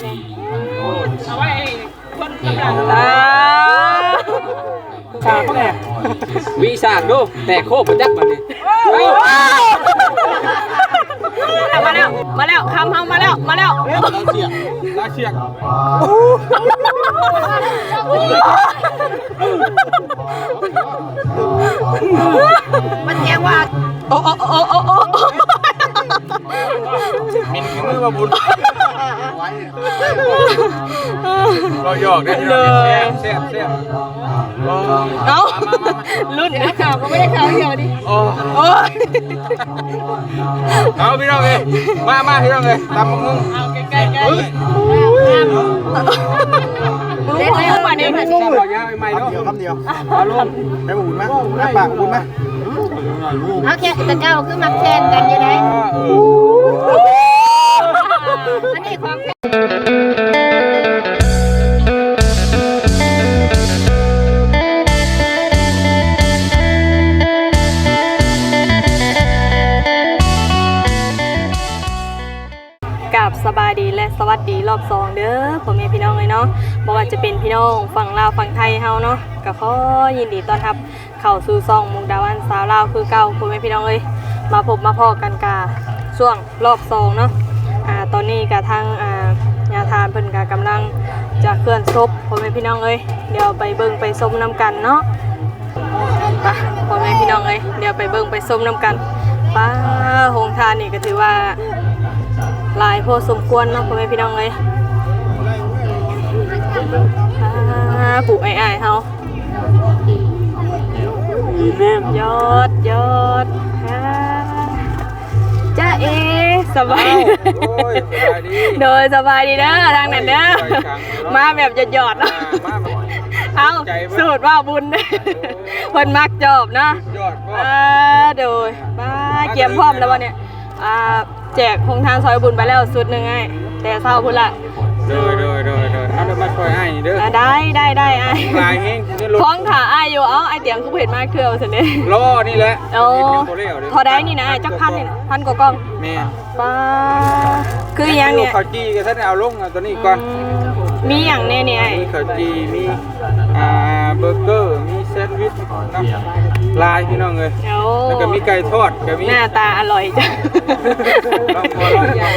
เอาไว้คนกำลังอ่าชาเขาแอบวิสากดูแต่โคบมันจักมันนี่มาแล้ว มาแล้วคำเฮามาแล้ว มาแล้วเชียกลาเชียกมันแยงว่าโอ้โอ้โอ้โอ้ มินคือมือมาบุญเราหยอกได้ที่เราแซ่บแซ่บแซ่บเอ้ารุ่นนะข่าวก็ไม่ได้ข่าวเดียวดิโอ้โอ้ยเอาพี่น้องเลยมามาพี่น้องเลยตามมึงเอาใกล้ๆใกล้ รู้ไหมว่านี้มันชอบบอกยาใหม่ๆเนาะเดียวคำเดียวเอาลงไปบุญไหมน้ำปากบุญไหมเอาแค่ตะเก้าคือมักแทนกันยู่ไหนเอออันนี้ของกับสบายดีและสวัสดีรอบสองเด้อผมมีพี่น้องเลยเนาะ บอกว่าจะเป็นพี่น้องฝั่งลาวฝั่งไทยเฮาเนาะก็ขอยินดีต้อนรับเข้าสู่ซองมุกดาวันสาวลาวคือเก่าผมมีพี่น้องเลยมาพบมาพอกันกาช่วงรอบสองเนาะอ่าตอนนี้กับทางอ่าญาทานเพิ่นก็กำลังจะเคลื่อนศพผมมีพี่น้องเลยเดี๋ยวไปเบิ่งไปส้มน้ำกันเนาะไปพ่อแม่พี่น้องเลยเดี๋ยวไปเบิ่งไปส้มน้ำกันป้าโฮงทานนี่ก็ถือว่าหลายพอสมควรเนาะพ่อแม่พี่น้องเลยอ่า ผูกไอ้ไอ้ายๆเฮาแม่ยอดยอดอ่าจ้าเอสบายโอ้ยสบายดีโดยสบายดีเด้อทางนั้นเด้อมาแบบหยอดๆเนาะมาแบบเอาสูตรว่าบุญเด้อเพิ่นมักจอบเนาะยอดก็อ่าโดยมาเกียมพร้อมแล้ววันเนี้ยอ่าแจกโครงทานซอยบุญไปแล้วสุดหนึ่งไงแต่เศร้าพุ่นละเด้อเด้อเด้อ เด้อเอาเดี๋ยวมาช่วยให้เด้ออ่าได้ได้ได้ไอ้ลายแห้งนี่รถคล้องขาไอ้ายอยู่เอ้าไอ้เตียงคือเห็นมากเคือเอาเสร็จเลยล้อนี่แหละโอ้นี่เป็นโคเรียเด้พอได้นี่นะจักพันนี่นะพันกว่ากล้องแม่ป้าคืออยังเนี่ยข้าวจีก็ท่านเอาลงเอาตัวนี้ก่อนอืมมีอย่างแน่เนี่ยไอ้มีข้าวจีมีอ่าเบอร์เกอร์ มี แซนด์วิชนะลายพี่น้องเลยโอ้แล้วก็มีไก่ทอดก็มีหน้าตาอร่อยจ้ะลองมาลองอย่าง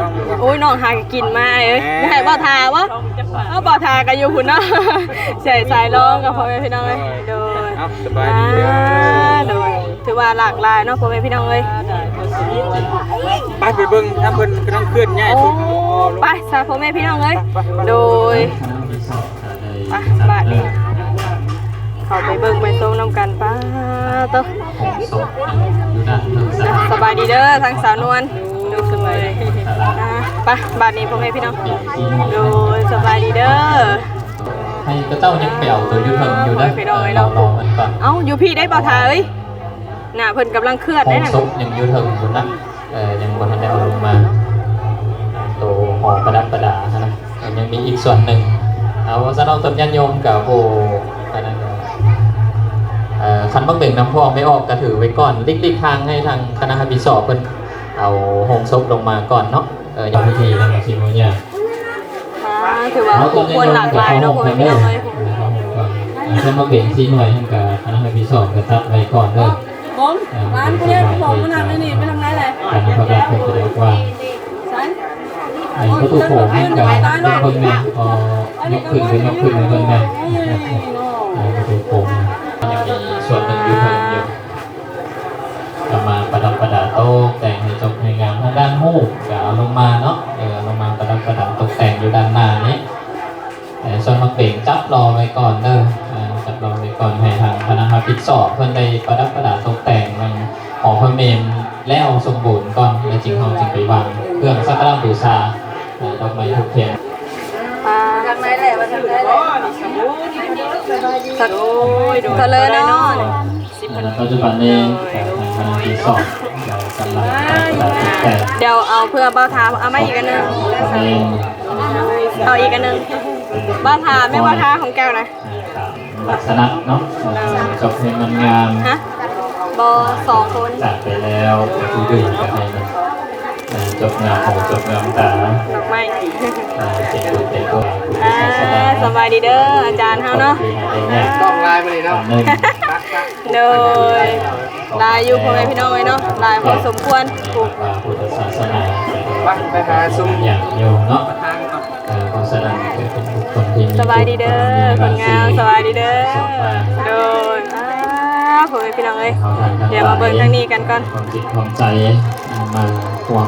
ลองดูว่าโอ้ยน้องหากินมาเอ้ยแหมได้บ่ทาวะเอาบ่ทากันอยู่พุ่นเนาะใส่สายร้องกับพ่อแม่พี่น้องเลยโดยเอาสบายดีเด้อโดยถือว่าหลากหลายเนาะพ่อแม่พี่น้องเลยไปไปเบิ่งถ้าเพิ่นกำลังเคลื่อนย้ายโอ้ทุกอ๋อลงไปสาพ่อแม่พี่น้องเลยโดยไปบาทนี้ เข้าไปเบิ่งไปส้มน้ำกันป้าเต้อะสบายดีเด้อทางสาวนวลดูสบายเลยอะไปบาทนี้พ่อแม่พี่น้องโดยสบายดีเด้อ ให้ก็เจ้ายังเปลี่ยวตัวอยูเทิงอยู่นะโอ้ยไปดอยเรารอมันก่อนเอ้าอยู่พี่ได้เปล่าทาเอ้ยน่ะเพิ่นกำลังเคลื่อนโค้ได้งน่ะซุปยังอยูเทิงอยู่นะเออยังบนทันได้เอาลงมาตัวหอประดับประดานะยังมีอีกส่วนหนึ่งเอาสนองต้นยันยมกับโบอันนั้นก็เอ่อ คันบังเบ่งน้ำพองไม่ออกก็ถือไว้ก่อนลิกลิกทางให้ทางคณะพิสอบเพิ่นเอาหงซบลงมาก่อนเนาะเอออย่างพิธีนะทีโมเนี่ยอ่าถือว่าผู้คนหลากหลายเนาะพ่อแม่พี่น้องเอ้ยถ้ามาเบ่งที่หน่วยให้กับคณะพิสอบกระทับไว้ก่อนเด้อผมร้านกูเนี่ยผมมันทำได้นี่ไม่ทำไรเลยการประกาศเป็นจะได้กว่าไอ้ประตูโขงให้กับเพิ่งเนี่ยพอยกขึ้นเป็นยกขึ้นในเพิ่งเนี่ยไอ้ประตูโขง ยังมีส่วนหนึ่งอยู่เพิ่งอยู่ก็มาประดับประดาโต๊ะแต่งให้จบในงานทางด้านหูกก็เอาลงมาเนาะเออลงมาประดับประดาตกแต่งอยู่ด้านหน้านี้แต่ส่วนมาเป่งจับรอไว้ก่อนเด้อจับรอไว้ก่อนให้ทางคณะพิดสอบเพื่อนได้ประดับประดาตกแต่งมันหอพระเมนแล้วสมบูรณ์ก่อนแล้วจึงเขาจึงไปวางเครื่องสักการะบูชาดอกไม้ทุกเทียนอ่าทำ ไรแหละมาทำไรแหละสักเทะเลเนาะปัจจุบันนี้ทางคณะพิดสอบเรากำลังประดับประดาตกแต่งเดี๋ยวเอาเพื่อเบ้าทาเอามาอีกอันหนึงพระเมนเอาอีกอันหนึงเบ้าทาไม่เบ้าทาของแก้วนะอ่าตามลักษณะเนาะจบเพลงมันงามฮะบอสองคนจากไปแล้วคือดื่มกันให้มันอ่าจบงามของจบงามตาดอกไม้อ่าเป็นตัวเป็นตัวอ่า สบายดีเด้ออาจารย์เฮาเนาะต้องลายมาเลยเนาะหนึ่งโดยลายอยู่พ่อแม่พี่น้องไว้เนาะลายพอสมควรถูกพุทธศาสนาไปหาซุ้มอย่างโยมเนาะเออเพราะฉะนั้นเป็นบุคคลที่มีสบายดีเด้อคนงามสบายดีเด้อสบายโดยอ่าพ่อแม่พี่น้องเอ้ยเดี๋ยวมาเบิ่งทางนี้กันก่อนความจิตความใจมาควง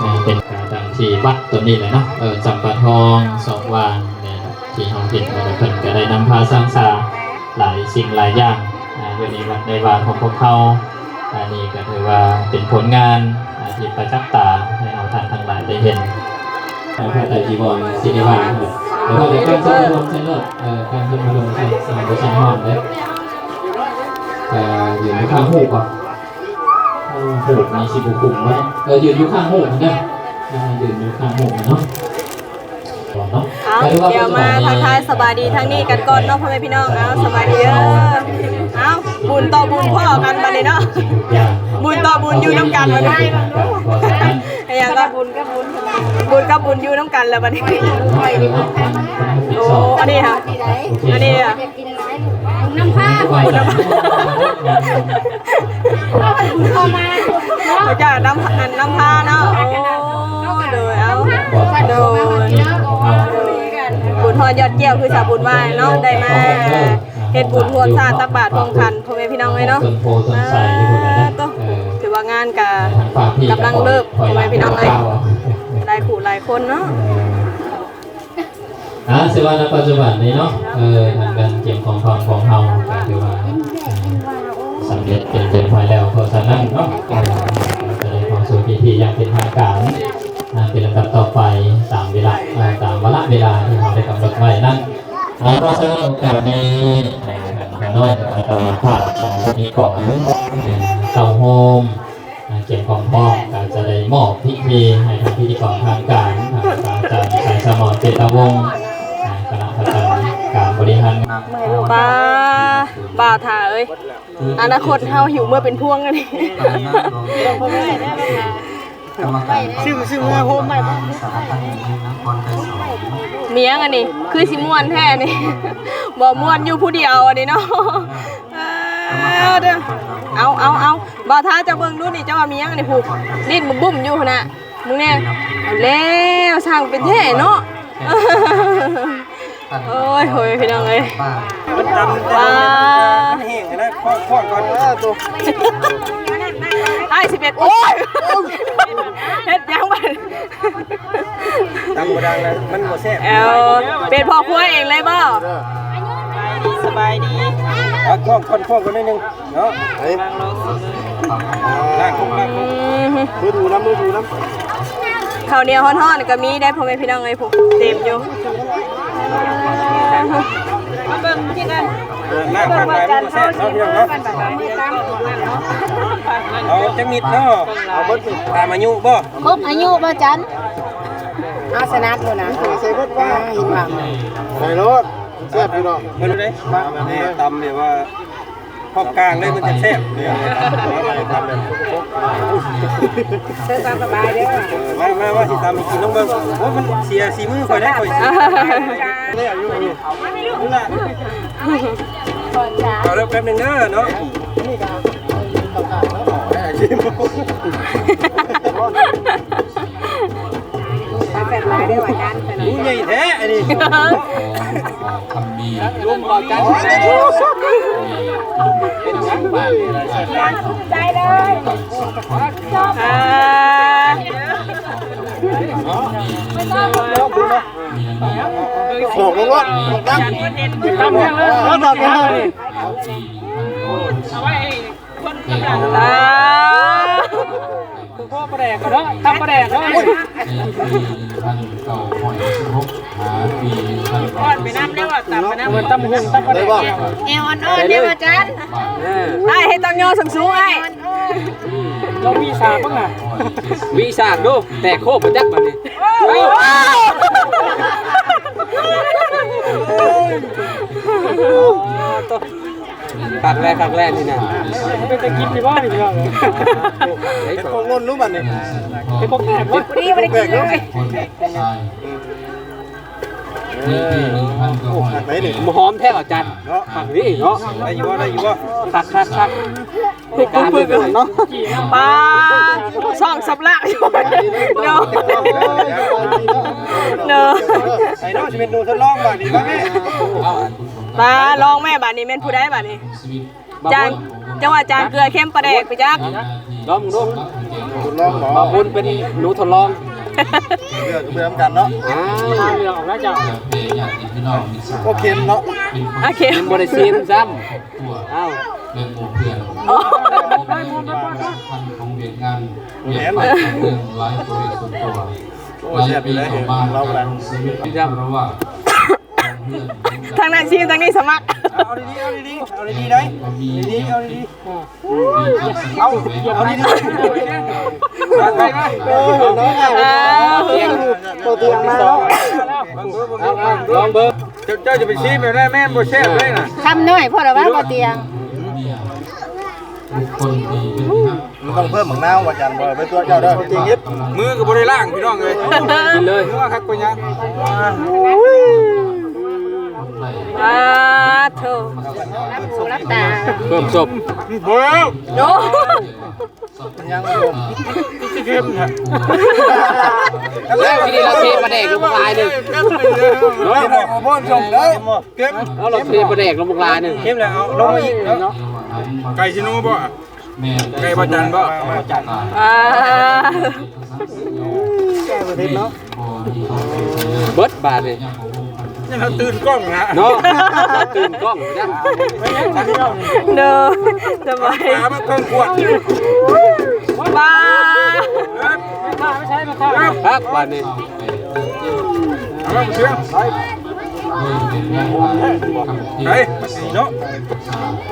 อ่าเป็นการตามที่วัดตัวนี้เลยเนาะเออจำปาทองสองวางเนี่ย ที่ห้องผิดมาเพิ่นก็ได้นำพาสร้างสาหลายสิ่งหลายอย่างอ่าอยู่ในวัดในวาของพวกเขาอันนี้ก็ถือว่าเป็นผลงานที่ประจักษ์ตาให้เราท่านทั้งหลายได้เห็นแพระไตรจีวรสิริวาเดี๋ยวเราะการสมรวมเช่นเลิศเออการสมรวมเช่นสามประชันห้องเลยเอ่ออยู่ในข้างหูก่อนโอ้โหมีสิบุคุมไว้เออยืนอยู่ข้างหูมันเนี่ยยืนอยู่ข้างหูมันเนาะเนาะ เอาเดี๋ยวมาทักทายสบายดีทางนี้กันก่อนเนาะพ่อแม่พี่น้องเอาสบายดีเด้อเอาบุญต่อบุญพ่อกันบัดนี้เนาะบุญต่อบุญอยู่น้ำกันมาได้ไอ้ยังก็บุญก็บุญบุญกับบุญอยู่น้ำกันแล้วบัดนี้โอ้อันนี้ค่ะอันนี้อะน้ำผ้าบุญน้ำผ้าเข้ามาเขาจะน้ำอันน้ำพา ยอดเกี่ยวคือสาบุญไหว้เนาะได้มาเฮ็ดบุญทวนชาติตักบาตรทองคันพ่อแม่พี่น้องเลยเนาะต้นโพต้นไทรที่คนนั้นต้องเออถือว่างานกะฝากพี่กำลังเลิกคอยพ่อแม่พี่น้องเลยข้าวหลายขู่หลายคนเนาะอ่าสิว่าในปัจจุบันนี้เนาะเออทางการเก็บของทองของเฮาก็ถือว่าสำเร็จเป็นเป็นไปแล้วเพราะฉะนั้นเนาะเออจะได้ความสุขพิธีอย่างเป็นทางการอ่าเป็นลำดับต่อไปตามเวลาอ่าตามวาระเวลาที่เราได้กำหนด ไว้นั่นอ่าเพราะฉะนั้นโอกาสนี้ในการน้อยอาตมาภาพของนี้ก่อนเต่าโฮมอ่าเก็บของพ่อก็จะได้มอบพิธีให้ทางพิธีกรทางการอ่าอาจารย์สายสมรเจตวงศ์อ่าคณะกรรมการบริหารงานป้าบ่าวถ่าเอ้ยอนาคตเฮาหิวเมื่อเป็นพวงกันนี่ ซึ่งซึ่งเมื่อโฮมไม่เมียงอันนี้คือสิม่วนแท้นี่บ่ม่วนอยู่ผู้เดียวอันนี้เนาะเอาเด้อเอาเอาเอาบ่าวท้าจะเบิ่งดูนี่เจ้าว่าเมียงอันนี้ผูกดิ้นบุ้มๆอยู่หั่นน่ะมึงแน่เอาแล้วช่างเป็นแท้เนาะโอ้ยโหยพี่น้องเอ้ยมันดำว้ามันแห้งนะข้อข้อก่อนเอ อตัวไอ้สิบเอ็ดโอ้ยเฮ็ดยังบัดดังบ่ดังนะมันบ่แซ่บเอลเป็นพ่อครัวเองเลยบ่สบายดีเอาข้อคนข้อกันนิดนึงเนาะเฮ้ยล้างคุกล้างอืมมือดูน้ำมือดูน้ำข้าวเหนียวฮ้อนๆก็มีได้พ่อแม่พี่น้องเอ้ยผมเต็มอยู่ ล้างผ่านไปมันบ่แซ่บเนาะพี่น้องเนาะเอาจักนิดเนาะเอาเบิดตามอายุบ่ครบอายุบ่จันอาสนัดเลยนะใส่เบิดว่าเห็นว่าใส่รถแซ่บพี่น้องเพิ่นได้นี่ตำเนี่ยว่าพอกลางเลยมันจะแซ่บเนี่ยตำแบบเชิญตามสบายเด้อมามาว่าสิตามไปกินน้องเบิ้งโอ้มันเสียสีมือข่อยได้ข่อย สิได้อายุอายุนี่แหละเอาเริ่มแป๊บนึงเด้อเนาะอู้ใหญ่แท้อันนี้คำมีรวมบ่กันเป็นช่างบ้านอ่า โอ้โหว่าตั้งตั้งแล้วแล้วตอนนี้อ่าพ่อประแดกก็ได้ทำประแดกก็ได้ท่านเก่าหอยรุกหาปีท่านก่อนไปน้ำได้ว่าตับไปน้ำมันตั้มหุ่นตั้มประแดกเอวอ่อนๆเด้อบ่จันไอ้ให้ต้องย่อสูงๆไอ้ เรามีสามบ้างอะมีสามดูแต่โคบมันจักมันนี่ตักแรกตักแรกนี่นะเป็นตะกินดีว่าดีว่าเฮ็ดของล้นรู้บัดนี่ไอ้พวกแขกว่านี่ไม่ได้กินเลย นี่ปีหนึ่งพันก็หอยไหนนี่หอมแท้อาจารย์เนาะผักนี่เนาะได้อยู่บ่ได้อยู่บ่คักคักคักการเลยเนาะปลาช่องสับละอยู่เนาะเนาะไอ้เนาะสิเป็นดูทดลองบัดนี้บ่แม่ปลาลองแม่บาดนี้แม่นผู้ใดบาดนี้จานจังหวัดจานเกลือเข้มปลาแดกไปจักลองดูทดลองบ่บางคนเป็นหนูทดลอง เลือกเบื่อกันเนาะเรื่อกแล้วจ้ะโอเคเนาะโอเคบริซีมซ้ตัวำอ้าเป็นหมู่เพื่อนโอ้พันของเวียดงานเวียดไปเรื่องไลฟ์ตัวเองส่วนตัวหลายปีต่อมาเราแรงชีวิตเพราะว่าทางนั้นชิมทางนี้สมัคร เอาดีๆเอาดีๆเอาดีๆได้มีดีๆเอาดีเอาๆเอาดีๆไปไปเออเนาะอ้าวเตียงตัวเตียงมาแล้วลองเบอร์เจ้าจะไปชี้แบบได้แม่นบ่แซ่บเลยน่ะคำน้อยพ่อเราว่าบ่เตียงเมียบุคคลที่เป็นที่ฮักมันต้องเพิ่มหมังนาวว่าจันบ่เป็นตัวเจ้าเด้อจริงยึดมือก็บ่ได้ล้างพี่น้องเอ้ยกินเลยนัวคักกว่ายังไหลอ่า โธ่รับหูรับตาเพิ่มศพโอ้ยโอ้ยังบ่ลงเข้มน่ะแล้วทีนี้เราเทปลาแดกลงมาลายหนึ่งเข้มเลยเฮ้ยบ่บ่ชมเด้อเข้มแล้วเราเทปลาแดกลงมาลายหนึ่งเข้มแล้วเอาลงมาอีกเนาะไก่ชิโนบ่แม่ไก่ประจันบ่จันอ่าแก้ประเทศเนาะเบิร์ดบาทเลย นี่เราตื่นกล้องนะเนาะตื่นกล้องจ้ะเด้อสบายปลามันต้องขวดปลาครับบาทนี้เอามาเชื่อไอ้เนาะ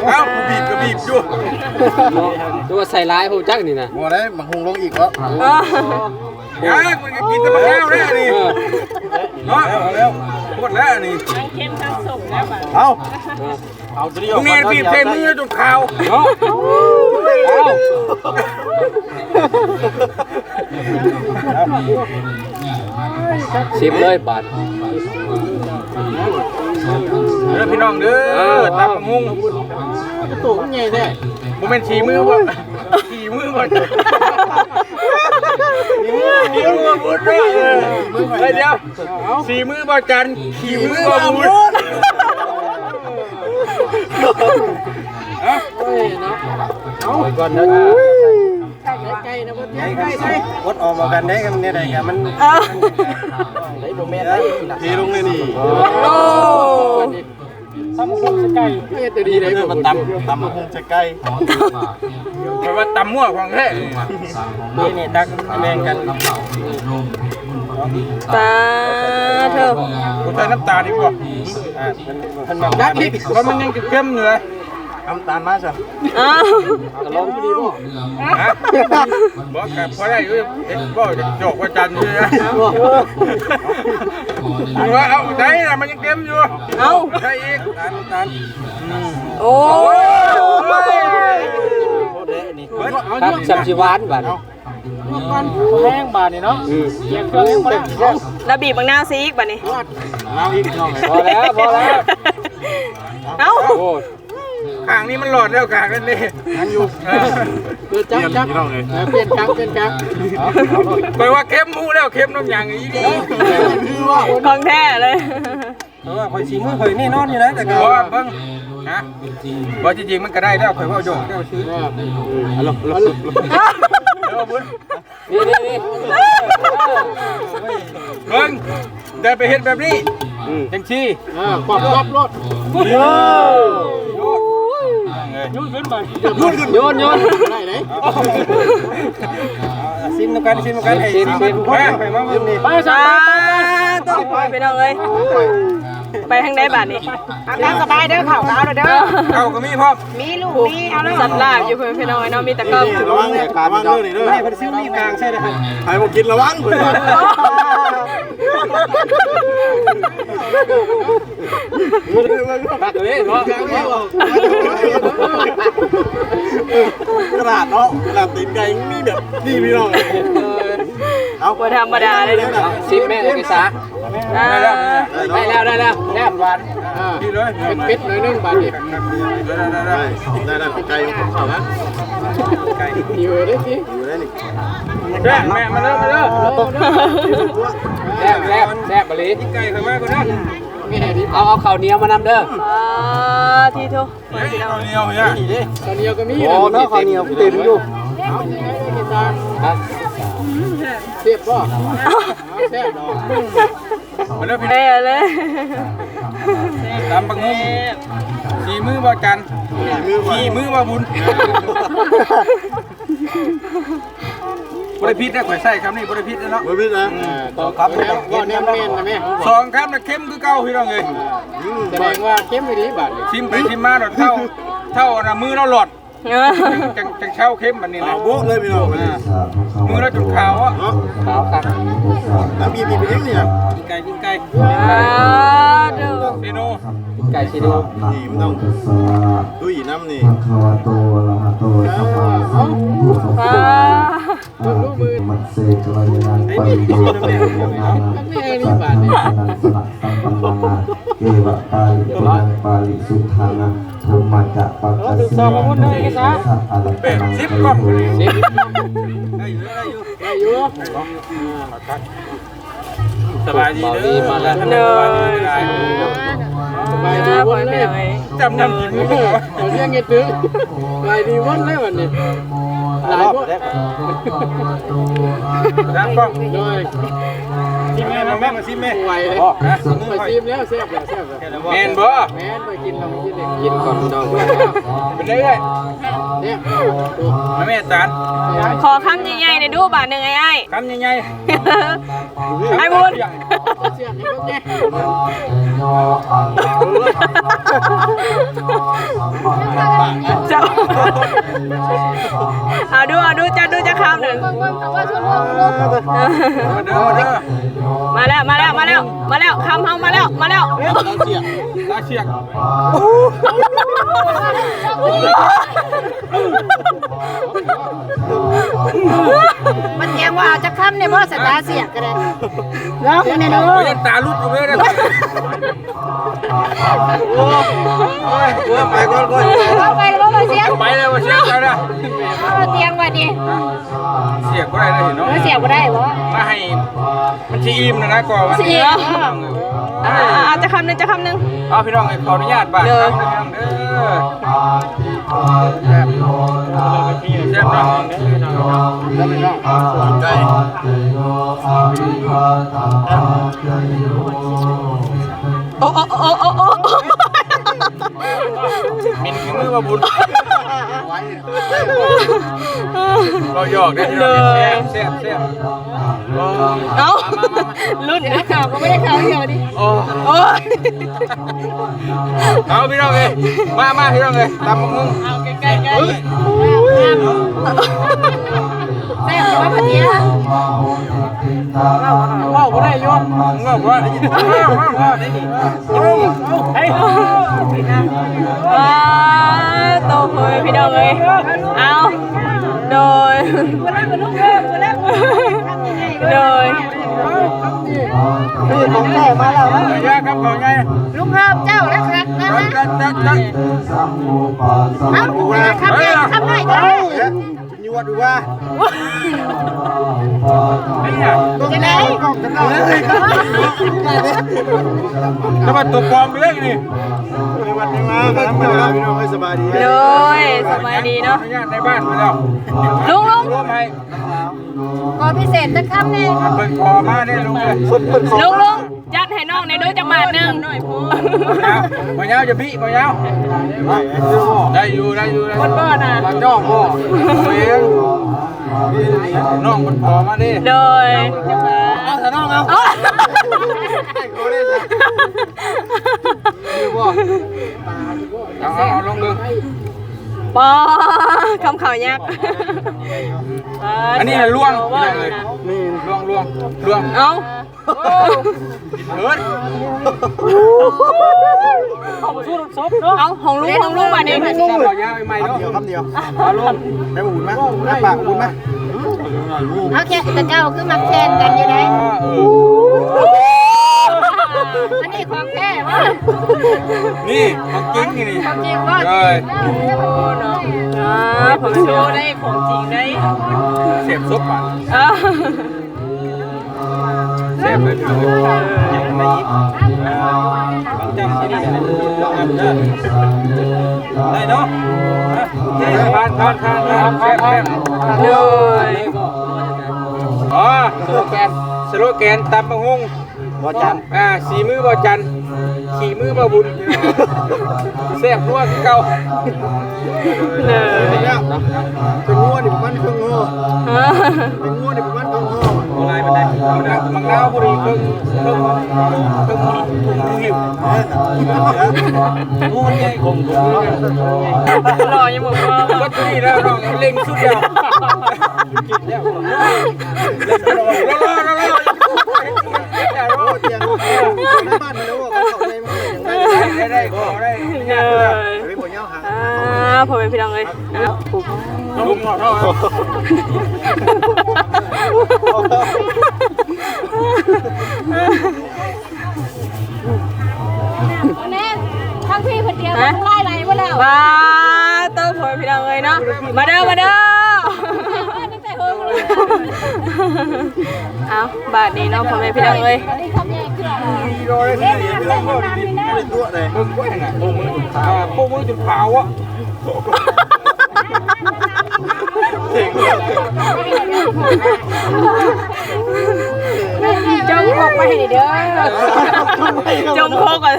เอ้าบีบก็บีบอยู่ตัวใส่ร้ายผมจักนี่นะบ่ได้มังคงลงอีกเนาะอ่ายากมันก็กินแต่มะนาวแล้วนี่เนาะ เอาแล้วหมดแล้วนี่เอาเอาตัวนี้ออกมาบีบใส่มือจนขาวเนาะเอาสิบเลยบาทเด้อพี่น้องเด้อตำมุงตัวมันใหญ่แท้บ่แม่นฉีมือบ่ฉีมือบ่ ฉีมือบุญเด้อเฮ้ยเดี๋ยวฉีมือบ่จันฉีมือบ่บุญเอาก่อนเด้อใกล้ใช่วดออกมากันได้กันเนี่ยได้กันมันได้บ่แม่นได้ทีลงเลยนี่โอ้ จะดีเลยผมมันตำตำคงจะใกล้เพราะว่าตำมั่วของแท้นี่นี่ตักแบ่งกันตาเธอกูใส่น้ำตาลดีกว่าอ่ามันมันดักดิเพราะมันยังเข้มอยู่เลย น้ำตาลมาซะอ้าวลองดีบ่ฮะบอกกับพอได้อยู่เห็นบ่จะโจกว่าจันทร์อยู่นะว่าเอาได้นะมันยังเข้มอยู่ เอาใช่อีกตาลน้ำตาลโอ้ยครับสัมชิวานบาทแห้งบาดนี่เนาะอืมเกี่ยวเครื่องให้หมดแล้วบีบบังนาวซีอีกบัดนี้น้ำอีกน้องพอแล้วพอแล้ว เอ้าโอ้ ข้างนี้มันหลอดแล้วข้างนั่นนี่ยังอยู่คือจักจักน้องเลยเปลี่ยนจักเปลี่ยนจักไปว่าเข้มหมูแล้วเข้มน้ำยางอีกคือว่าของแท้เลยเพราะว่าข่อยสีมือข่อยนี่นอนอยู่นะแต่ก็เพราะว่าเบิ่งนะว่าจริงๆมันก็ได้แล้วข่อยว่าโยกเจ้าชื่อลงลงเดี๋ยวบุญนี่นี่นี่เบิ่งได้ไปเฮ็ดแบบนี้จังซี่อ่าปอบปอบรถโยกยุ่นขึ้นไปยุ่นโยนโยนได้ไหนซิมกันซิมกันให้ซิมกันทุกคนให้มาซิมนี่ไปสาต้องไปน้องเอ้ย ไปทางใดบัดนี้อาบน้ำสบายเด้อข่าวกาวเด้อ เอาก็มีพร้อมมีลูกมีเอาเลยสัตว์ลาบอยู่เพื่อนพี่น้องเนาะมีแต่กล้องระวังเนี่ยการระวังเลยเด้อให้เพิ่นซิมนี่กลางใช่ไหมใครบ่กินระวังเพิ่นตักเลยเนาะกระดาษเนาะกระดาษตีนไก่นี่แบบนี่พี่น้องเอาบ่ธรรมดาเลยเด้อซิปแม่เอกสา รอ่าได้แล้วได้แล้วแนบหวานพี่เลยเป็นปิดหน่อยนึงบาดนี้ได้ได้ได้ได้ได้ไก่ของเขานะไก่อยู่ได้สิอยู่ได้นี่แม่บแม่มาเริ่มมาเริ่มแซ่บแซ่บแซ่บบริไก่ข้างแม่ก็ได้เอาเอาข้าวเหนียวมานำเด้ออ่าที่ทุกเฮ้ยเราเนียวเนี่ยข้าวเหนียวก็มีโอ้เนาะข้าวเหนียวเต็มอยู่เสียบป่ะแซ่บดอก มาเริ่มพี่เอ้ยเลยตามปังงุ้มขี่มือบ่กันขี่มือบ่บุญบริพิษนะข่อยใส่คำนี้บริพิษนะเนาะบ่พี่นะต่อครับก็แนมเนียนนะแม่สองคำนะเข้มคือเก่าพี่น้องเอ้ยแสดงว่าเข้มไม่ดีบาดนี้ชิมไปชิมมาหลอดเท่าเท่านะมือเราหลอดจังจังเช่าเข้มแบบนี้นะเอาโบ๊ะเลยพี่น้อง มือเราจุดขาวอะเนาะขาวครับแล้วมีมีเป็นยังเนี่ยกินไก่กินไก่อ่าดูเซโนไก่ชิโดนี่มันต้องดุยน้ำนี่ภะคะวตอะระหะโตสัมมาสัมพุทธัสอ่าสะอะระหะมัตเสกะระยะนังปันโตปะยะนานาสัตถินันสนะสัมปันนาเกวะปาลิปุนังปาลิสุทธานาธุมมาจะปักกะสิสัทอะระกะนังไคโหสิบได้อยู่ได้อยู่อยู่ สบายดีเด้อมาแล้วเนสบายดียได้สบายดีปวัล่อนยเลไปยเลยจำนำกินมือเขาเรียกเงี้ยตึงสบายดีวันเลยวันนี้หลายพวกรับกล้องโดย ชิมแม่มาแม่มาชิมแม่ไหวเลยฮะไปซีมแล้วแซ่บแล้วแซ่บแล้วแมนบ่แม่นไปกินเราไปกินเด็กกินก่อนน้องเป็นได้เลยเนี่ยมาแม่จานขอคำใหญ่ๆในอยดูบาทหนึ่งไอ้ไอ้คำใหญ่ไอ้บุญ เสียงให้พวกแกเจ้าเอาดูเอาดูจะดูจะคำหนึ่งมาเด้อมาเด้อมาแล้วมาแล้วมาแล้วคำเฮามาแล้วมาแล้วลาเชียกมันแยงว่าจะค้ำเนี่ยเพราะสตาเสียกันเลยร้องเนี่ยเนาะโอ้ยตาลุดออกเลยนะโอ้ยโอ้ยไปก่อนก่อนร้องไปร้องไปเสียงไปเลยว่าเชียกไปนะเอาเตียงว่าดิเสียกก็ได้เลยเนาะเสียบ่ได้บ่มาให้มันชีอิ่มนะนะก่อนวันนี้อ่าเอาจะคำหนึ่งจะคำหนึ่งเอาพี่น้องขออนุญาตบ้างครับพี่น้องเด้อ แซ่บเนาะไก่โอ้โอ้โอ้โอ้โอ้ มินมือมาบุญเราหยอกได้พี่น้องแซ่บแซ่บแซ่บเอารุ่นนะข่าวก็ไม่ได้ข่าวเดียวดิโอ้โอ้ยเอาพี่น้องเลยมามาพี่น้องเลยตามมึงเอาใกล้ใกล้ใกล้แซ่บว่าพะเตีย ว้าวได้ยมมึงบอกว่าได้ยินว้าวว้าวว้าวได้ยินเฮ้ยว้าโตเฮ้ยพี่น้องเอ้ยเอาโดยโดยคือของแท้มาแล้วขอยาครับขอไงลุงเฮิมเจ้าแล้วครับนะจัดจัดจัดเอ้าคำไหนคำไหนก็ได้ย วดดูว่าเนี่ยจะได้ถ้ามันตัวปลอมไปเลยนี่วันนี้มาครับพี่น้องให้สบายดีโดยสบายดีเนาะญาติในบ้านไปแล้วลุงลุงร่วมให้ก็พิเศษจะค้ำเนี่ยเปิดคอมาเนี่ยลุงเลยลุงลุงยัดให้น้องในด้วยจังบาทหนึ่งหน่อยพูมายาวจะพี่มายาวได้อยู่ได้อยู่ได้บนบ่อน่ะมาจ้องพ่อตัวเองน้องมันพอมาดิโดยเอาแต่น้องเอาเอาเอาลงดูปอคำข่าวยักษ์อันนี้ล่วงเลยนี่ล่วงล่วงล่วง เอาเฮ้ย สู้ซบเนาะเอาของลุงของลุงมาเนี่ยขอยาวใหม่เนาะเดียวคำเดียวเอาลงได้บุญไหมได้ปากบุญไหมเอาแค่แต่เก้าคือมักแทนกันอยู่ได้เอออันนี้ของแท้ว่านี่ของจริงนี่นี่จริงว่าเลยอ่าผมโชว์ได้ของจริงได้เสียบซุปอะอ่าเสียบเลย พี่น้องจำที่นี่ได้เนาะทานทานทานทานแซ่บแซ่บเลยอ๋อสโลแกนสโลแกนตำบังฮุงบ่จันอ่าสีมือบ่จันขี่มือบ่บุญแซ่บนัวคือเก่าเลยเนี่ยเป็นงัวนี่ประมาณครึ่งงัวอ่าเป็นงัวนี่ประมาณครึ่งงัว โบราณมันได้มังนาบุรีครึ่งครึ่งครึ่งถุงหิวงัวใหญ่คงรอยังบอกว่าก็ที่นี่แล้วน้องเล่งสุดเดียวกินแล้วรอรอรอรอรอโอ้เตียงในบ้านมันรู้ว่าเขาเข้าใจมันเป็นยังไงได้ได้ขอได้เลยเฮ้ยบ่ยาวหาอ่าผมเป็นพี่น้องเลยอะปุ๊บ ลุงหอดเท่าแน่ทั้งพี่คนเดียวทั้งไล่ไรวะแล้วว้าเต้าผมเป็นพี่น้องเลยเนาะ มาเด้อ มาเด้อตั้งแต่เฮิงเลยเอาบาทนี้เนาะผมเป็นพี่น้องเลยนี่ทำยังไงขึ้นมีรอยได้ที่นเรื่องก็ดีเป็นตัวเลยมึงว่าไงพวกมืออ่าพวกมือจุดเผาอะ จงออกไปให้เด้อจงโคกก่อน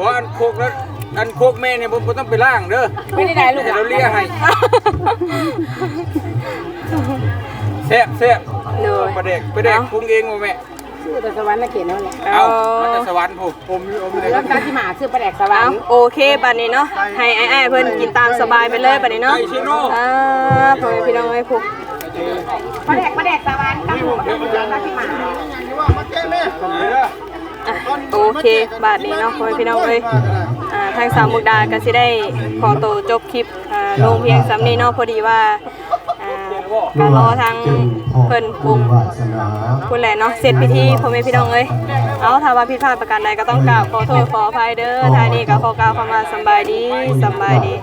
บอกอันโคกแล้วอันโคกแม่เนี่ยผมต้องไปล่างเด้อไม่ได้ได้ลูกเดี๋ยวเราเลี้ยให้แซ่บแซ่บเลยประเด็กประเด็กปรุงเองว่แม่ ชื่อแต่สวรรค์น่ะเขียนเอาแหละเอามันจะสวรรค์ผมผมผมเลยแล้วการที่หมาชื่อประแดกสวรเอารค์โอเคบัดนี้เนาะให้ไอ้ไอ้ายๆเพิ่นกินตามสบายไปเลยบัดนี้เนาะอ่าผมเป็นพี่น้องเลยผูกประแดกประแดกสวรรค์ครับผมการที่หมาว่ามาแก้แม่อะโอเคบาทนี้เนาะผมเป็นพี่น้องเลยอ่าทางสามมุกดาก็สิได้ขอตัวจบคลิปอ่า ลงเพียงสำนี้เนาะพอดีว่าอ่าการรอทางเพิ่นปรุงวาสนาพูดแหละเนาะเสร็จพิธีพ่อแม่พี่น้องเอ้ยเอาถ้าว่าผิดพลาดประการใดก็ต้องกราบขอโทษขออภัยเด้อท้ายนี้ก็ขอกล่าวคำว่าสำบายดีสำบายดี